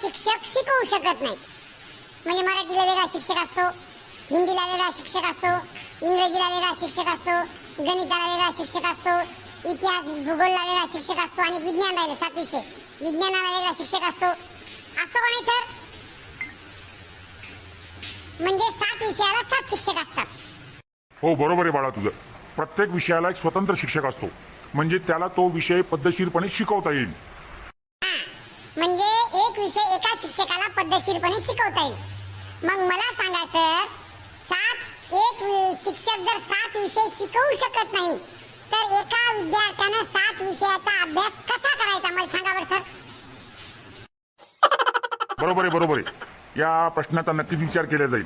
शिक्षक शिकवू शकत नाही म्हणजे मराठीला वेगळा शिक्षक असतो हिंदीला वेगळा शिक्षक असतो इंग्रजीला वेगळा शिक्षक असतो गणिताला वेगळा शिक्षक असतो इतिहास भूगोलला वेगळा शिक्षक असतो आणि विज्ञान राहिले सात विषय विज्ञानाला वेगळा शिक्षक असतो. असतो का नाही सर? म्हणजे सात विषयाला सात शिक्षक असतात. हो बरोबर आहे बाळा तुझं. प्रत्येक विषयाला एक स्वतंत्र शिक्षक असतो. म्हणजे त्याला तो विषय पद्धतशीरपणे शिकवता येईल. म्हणजे एक विषय एका शिक्षकाला पद्धतशीरपणे शिकवता येईल. मग मला सांगा सर सात एक शिक्षक जर सात विषय शिकवू शकत नाही तर एका विद्यार्थ्यानं सात विषयाचा अभ्यास कसा करायचा? मला सांगा बरं सर. बरोबर आहे बरोबर आहे. या प्रश्नाचा नक्कीच विचार केला जाईल.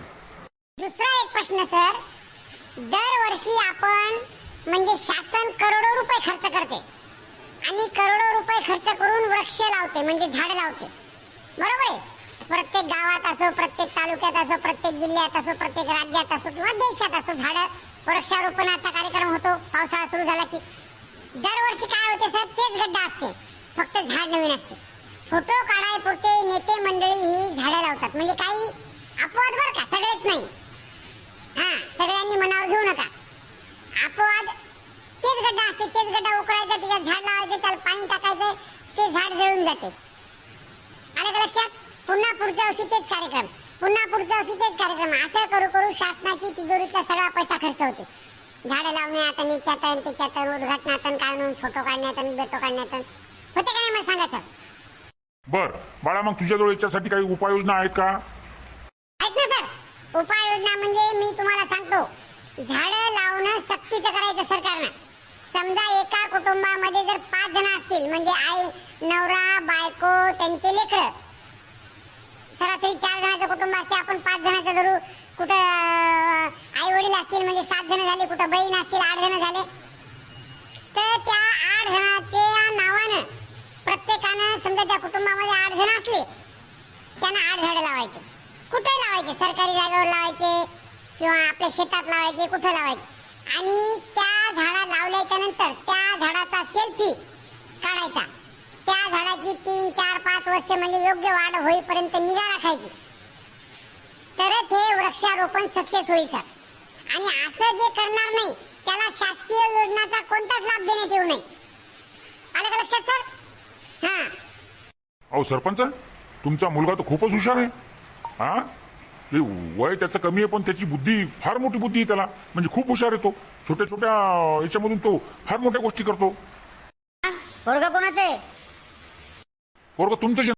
दुसरा एक प्रश्न सर. दरवर्षी आपण म्हणजे शासन करोडो रुपये खर्च करते. आणि करोडो रुपये खर्च करून वृक्ष लावते म्हणजे झाड लावते. बरोबर आहे. प्रत्येक गावात असो प्रत्येक तालुक्यात असो प्रत्येक जिल्ह्यात असो प्रत्येक राज्यात असो किंवा देशात असो झाड वृक्षारोपणाचा कार्यक्रम होतो पावसाळा सुरू झाला की. दरवर्षी काय होते सर तेच गड्डा असते. फक्त झाड नवीन असते. फोटो काढाय पुरते नेते मंडळी ही झाडं लावतात. म्हणजे काही अपवाद बरं का? सगळेच नाही. हा सगळ्यांनी मनावर घेऊ नका. अपवाद तेच गड्डा असते. तेच गड्डा उकरायचा त्याच्यात झाड लावायचे त्याला पाणी टाकायचं ते झाड जळून जाते आलं का लक्षात पुन्हा पुढच्या वर्षी तेच कार्यक्रम. पुन्हा पुढच्या वर्षी तेच कार्यक्रम. असं करू करू शासनाची तिजोरीतला सगळा पैसा खर्च होते. झाडं लावण्यात आणि त्याच्यात त्याच्यात उद्घाटनात काढून फोटो काढण्यात आणि बेटो काढण्यात होते का नाही मला सांगा सर? बर बाळा मग तुझ्याजवळ याच्यासाठी काही उपाययोजना आहेत का? ऐक ना सर. उपाययोजना म्हणजे मी तुम्हाला सांगतो. झाडं लावणं सक्तीचं करायचं सरकारनं. समजा एका कुटुंबामध्ये जर पाच जण असतील म्हणजे आई नवरा बायको त्यांचे लेकर सरासरी चार जणांचं कुटुंब असते. आपण पाच जणांचं धरू. कुठं आई वडील असतील म्हणजे सात जण झाले कुठं बहीण असतील आठ जण झाले. तर त्या आठ जणांच्या नावानं प्रत्येकानं समजा त्या कुटुंबामध्ये आठ जण असले त्यांना आठ झाडं लावायचे. कुठे लावायचे? सरकारी जागेवर लावायचे किंवा आपल्या शेतात लावायचे कुठे लावायचे? आणि त्या झाडा लावल्याच्या नंतर त्या झाडाचा सेल्फी काढायचा त्या झाडाची तीन वर्ष म्हणजे योग्य वाढ होईपर्यंत निगा राखायची. तरच हे वृक्षारोपण सक्सेस होईल सर. आणि असं जे करणार नाही त्याला शासकीय योजनाचा कोणताच लाभ देण्यात येऊ नये. आलं का लक्षात सर? हा. अहो सरपंच तुमचा मुलगा तर खूपच हुशार आहे. हा? हे वय त्याचं कमी आहे पण त्याची बुद्धी फार मोठी बुद्धी आहे त्याला. म्हणजे खूप हुशार आहे तो. छोट्या छोट्या याच्यामधून तो फार मोठ्या गोष्टी करतो. पोरग कोणाचं आहे? बरोबर तुमचं